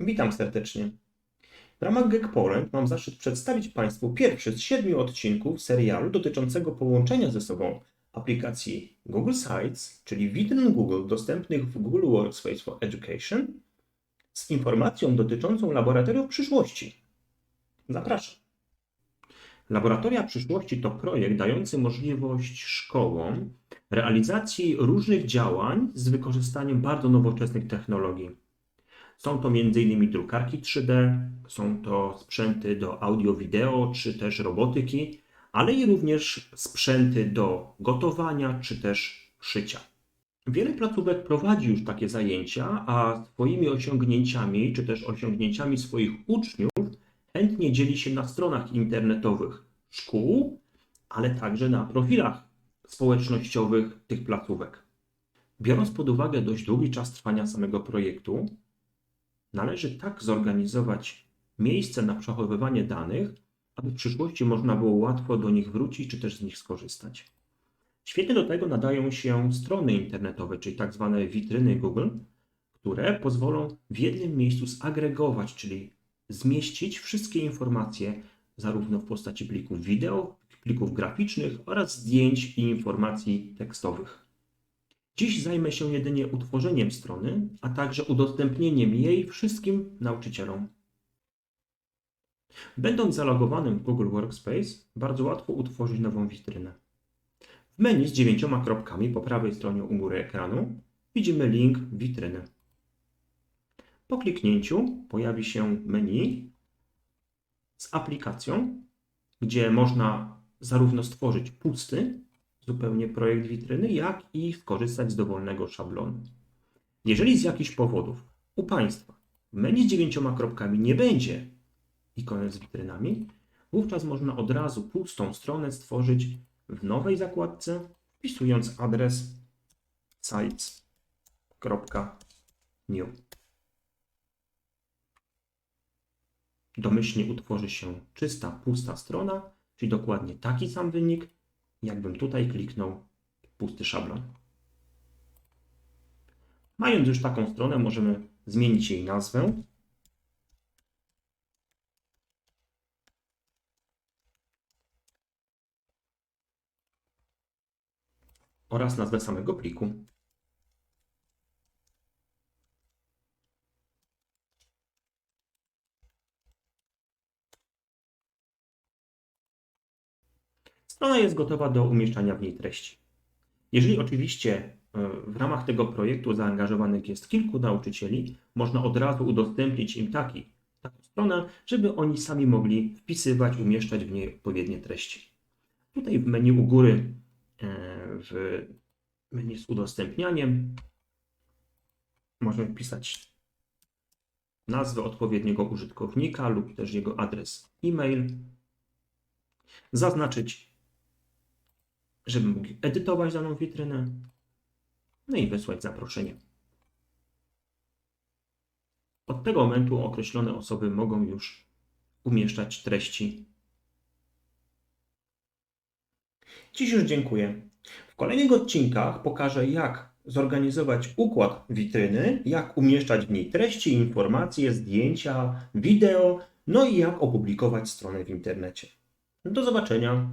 Witam serdecznie. W ramach Geek Poland mam zaszczyt przedstawić Państwu pierwszy z siedmiu odcinków serialu dotyczącego połączenia ze sobą aplikacji Google Sites, czyli witryn Google dostępnych w Google Workspace for Education, z informacją dotyczącą laboratoriów przyszłości. Zapraszam. Laboratoria Przyszłości to projekt dający możliwość szkołom realizacji różnych działań z wykorzystaniem bardzo nowoczesnych technologii. Są to m.in. drukarki 3D, są to sprzęty do audio-wideo czy też robotyki, ale i również sprzęty do gotowania czy też szycia. Wiele placówek prowadzi już takie zajęcia, a swoimi osiągnięciami czy też osiągnięciami swoich uczniów chętnie dzieli się na stronach internetowych szkół, ale także na profilach społecznościowych tych placówek. Biorąc pod uwagę dość długi czas trwania samego projektu, należy tak zorganizować miejsce na przechowywanie danych, aby w przyszłości można było łatwo do nich wrócić czy też z nich skorzystać. Świetnie do tego nadają się strony internetowe, czyli tak zwane witryny Google, które pozwolą w jednym miejscu zagregować, czyli zmieścić wszystkie informacje, zarówno w postaci plików wideo, plików graficznych oraz zdjęć i informacji tekstowych. Dziś zajmę się jedynie utworzeniem strony, a także udostępnieniem jej wszystkim nauczycielom. Będąc zalogowanym w Google Workspace, bardzo łatwo utworzyć nową witrynę. W menu z dziewięcioma kropkami po prawej stronie u góry ekranu widzimy link witryny. Po kliknięciu pojawi się menu z aplikacją, gdzie można zarówno stworzyć pusty, zupełnie projekt witryny, jak i skorzystać z dowolnego szablonu. Jeżeli z jakichś powodów u Państwa menu z dziewięcioma kropkami nie będzie ikony z witrynami, wówczas można od razu pustą stronę stworzyć w nowej zakładce, wpisując adres sites.new. Domyślnie utworzy się czysta, pusta strona, czyli dokładnie taki sam wynik, jakbym tutaj kliknął pusty szablon. Mając już taką stronę, możemy zmienić jej nazwę. oraz nazwę samego pliku. Strona jest gotowa do umieszczania w niej treści. Jeżeli oczywiście e, w ramach tego projektu zaangażowanych jest kilku nauczycieli, można od razu udostępnić im taki, taką stronę, żeby oni sami mogli wpisywać, umieszczać w niej odpowiednie treści. Tutaj w menu u góry, e, w menu z udostępnianiem, możemy wpisać nazwę odpowiedniego użytkownika lub też jego adres e-mail, zaznaczyć żeby mógł edytować daną witrynę, no i wysłać zaproszenie. Od tego momentu określone osoby mogą już umieszczać treści. Dziś już dziękuję. W kolejnych odcinkach pokażę, jak zorganizować układ witryny, jak umieszczać w niej treści, informacje, zdjęcia, wideo, no i jak opublikować stronę w internecie. Do zobaczenia.